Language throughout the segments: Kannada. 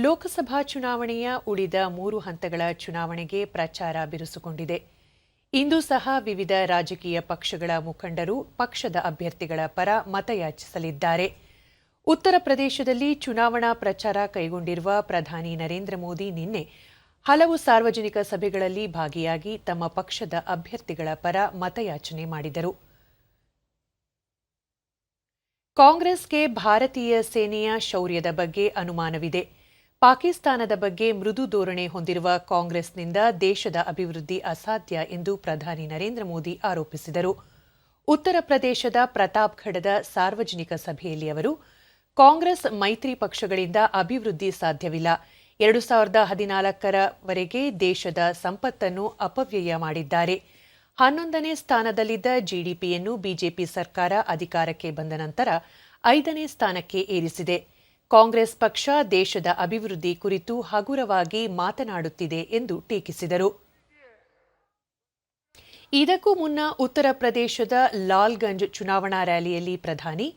ಲೋಕಸಭಾ ಚುನಾವಣೆಯ ಉಳಿದ ಮೂರು ಹಂತಗಳ ಚುನಾವಣೆಗೆ ಪ್ರಚಾರ ಬಿರುಸುಗೊಂಡಿದೆ. ಇಂದು ಸಹ ವಿವಿಧ ರಾಜಕೀಯ ಪಕ್ಷಗಳ ಮುಖಂಡರು ಪಕ್ಷದ ಅಭ್ಯರ್ಥಿಗಳ ಪರ ಮತಯಾಚಿಸಲಿದ್ದಾರೆ. ಉತ್ತರ ಪ್ರದೇಶದಲ್ಲಿ ಚುನಾವಣಾ ಪ್ರಚಾರ ಕೈಗೊಂಡಿರುವ ಪ್ರಧಾನಿ ನರೇಂದ್ರ ಮೋದಿ ನಿನ್ನೆ ಹಲವು ಸಾರ್ವಜನಿಕ ಸಭೆಗಳಲ್ಲಿ ಭಾಗಿಯಾಗಿ ತಮ್ಮ ಪಕ್ಷದ ಅಭ್ಯರ್ಥಿಗಳ ಪರ ಮತಯಾಚನೆ ಮಾಡಿದರು. ಕಾಂಗ್ರೆಸ್ಗೆ ಭಾರತೀಯ ಸೇನೆಯ ಶೌರ್ಯದ ಬಗ್ಗೆ ಅನುಮಾನವಿದೆ. ಪಾಕಿಸ್ತಾನದ ಬಗ್ಗೆ ಮೃದು ಧೋರಣೆ ಹೊಂದಿರುವ ಕಾಂಗ್ರೆಸ್ನಿಂದ ದೇಶದ ಅಭಿವೃದ್ಧಿ ಅಸಾಧ್ಯ ಎಂದು ಪ್ರಧಾನಿ ನರೇಂದ್ರ ಮೋದಿ ಆರೋಪಿಸಿದರು. ಉತ್ತರ ಪ್ರದೇಶದ ಪ್ರತಾಪ್ಗಢದ ಸಾರ್ವಜನಿಕ ಸಭೆಯಲ್ಲಿ ಅವರು, ಕಾಂಗ್ರೆಸ್ ಮೈತ್ರಿ ಪಕ್ಷಗಳಿಂದ ಅಭಿವೃದ್ಧಿ ಸಾಧ್ಯವಿಲ್ಲ. ಎರಡು ಸಾವಿರದ ಹದಿನಾಲ್ಕರವರೆಗೆ ದೇಶದ ಸಂಪತ್ತನ್ನು ಅಪವ್ಯಯ ಮಾಡಿದ್ದಾರೆ. ಹನ್ನೊಂದನೇ ಸ್ಥಾನದಲ್ಲಿದ್ದ ಜಿಡಿಪಿಯನ್ನು ಬಿಜೆಪಿ ಸರ್ಕಾರ ಅಧಿಕಾರಕ್ಕೆ ಬಂದ ನಂತರ ಐದನೇ ಸ್ಥಾನಕ್ಕೆ ಏರಿಸಿದೆ. ಕಾಂಗ್ರೆಸ್ ಪಕ್ಷ ದೇಶದ ಅಭಿವೃದ್ಧಿ ಕುರಿತು ಹಗುರವಾಗಿ ಮಾತನಾಡುತ್ತಿದೆ ಎಂದು ಟೀಕಿಸಿದರು. ಇದಕ್ಕೂ ಮುನ್ನ ಉತ್ತರ ಪ್ರದೇಶದ ಲಾಲ್ಗಂಜ್ ಚುನಾವಣಾ ರ್ಯಾಲಿಯಲ್ಲಿ ಪ್ರಧಾನಿ,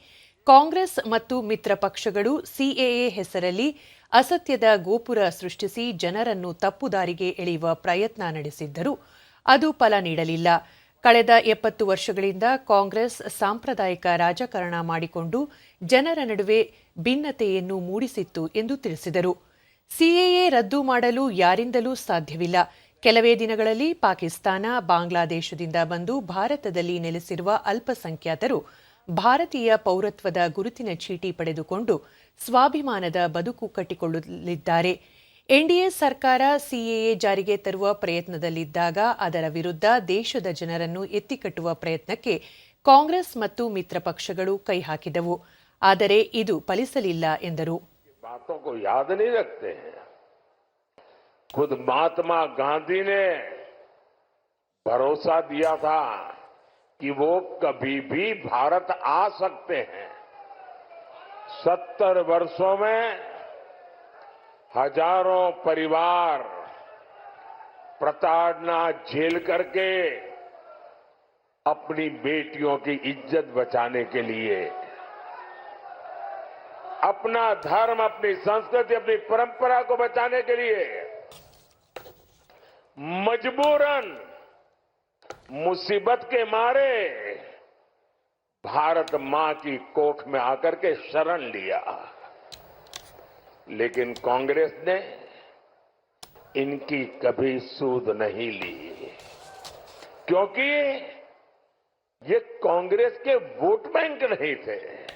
ಕಾಂಗ್ರೆಸ್ ಮತ್ತು ಮಿತ್ರ ಪಕ್ಷಗಳು ಸಿಎಎ ಹೆಸರಲ್ಲಿ ಅಸತ್ಯದ ಗೋಪುರ ಸೃಷ್ಟಿಸಿ ಜನರನ್ನು ತಪ್ಪುದಾರಿಗೆ ಎಳೆಯುವ ಪ್ರಯತ್ನ ನಡೆಸಿದ್ದರೂ ಅದು ಫಲ ನೀಡಲಿಲ್ಲ. ಕಳೆದ ಎಪ್ಪತ್ತು ವರ್ಷಗಳಿಂದ ಕಾಂಗ್ರೆಸ್ ಸಾಂಪ್ರದಾಯಿಕ ರಾಜಕಾರಣ ಮಾಡಿಕೊಂಡು ಜನರ ನಡುವೆ ಭಿನ್ನತೆಯನ್ನು ಮೂಡಿಸಿತ್ತು ಎಂದು ತಿಳಿಸಿದರು. ಸಿಎಎ ರದ್ದು ಮಾಡಲು ಯಾರಿಂದಲೂ ಸಾಧ್ಯವಿಲ್ಲ. ಕೆಲವೇ ದಿನಗಳಲ್ಲಿ ಪಾಕಿಸ್ತಾನ, ಬಾಂಗ್ಲಾದೇಶದಿಂದ ಬಂದು ಭಾರತದಲ್ಲಿ ನೆಲೆಸಿರುವ ಅಲ್ಪಸಂಖ್ಯಾತರು ಭಾರತೀಯ ಪೌರತ್ವದ ಗುರುತಿನ ಚೀಟಿ ಪಡೆದುಕೊಂಡು ಸ್ವಾಭಿಮಾನದ ಬದುಕು ಕಟ್ಟಿಕೊಳ್ಳಲಿದ್ದಾರೆ. ಎನ್ಡಿಎ ಸರ್ಕಾರ ಸಿಎಎ ಜಾರಿಗೆ ತರುವ ಪ್ರಯತ್ನದಲ್ಲಿದ್ದಾಗ ಅದರ ವಿರುದ್ಧ ದೇಶದ ಜನರನ್ನು ಎತ್ತಿಕಟ್ಟುವ ಪ್ರಯತ್ನಕ್ಕೆ ಕಾಂಗ್ರೆಸ್ ಮತ್ತು ಮಿತ್ರ ಪಕ್ಷಗಳು ಕೈ ಹಾಕಿದವು ಆದರೆ ಇದು ಫಲಿಸಲಿಲ್ಲ ಎಂದರು बातों को याद नहीं रखते हैं खुद महात्मा गांधी ने भरोसा दिया था कि वो कभी भी भारत आ सकते हैं सत्तर वर्षों में हज़ारों परिवार प्रताड़ना झेल करके अपनी बेटियों की इज़्ज़त बचाने के लिए अपना धर्म, अपनी संस्कृति, अपनी परंपरा को बचाने के लिए मजबूरन मुसीबत के मारे भारत माँ की कोख में आकर के शरण लिया। लेकिन कांग्रेस ने इनकी कभी सूद नहीं ली। क्योंकि ये कांग्रेस के वोट बैंक नहीं थे।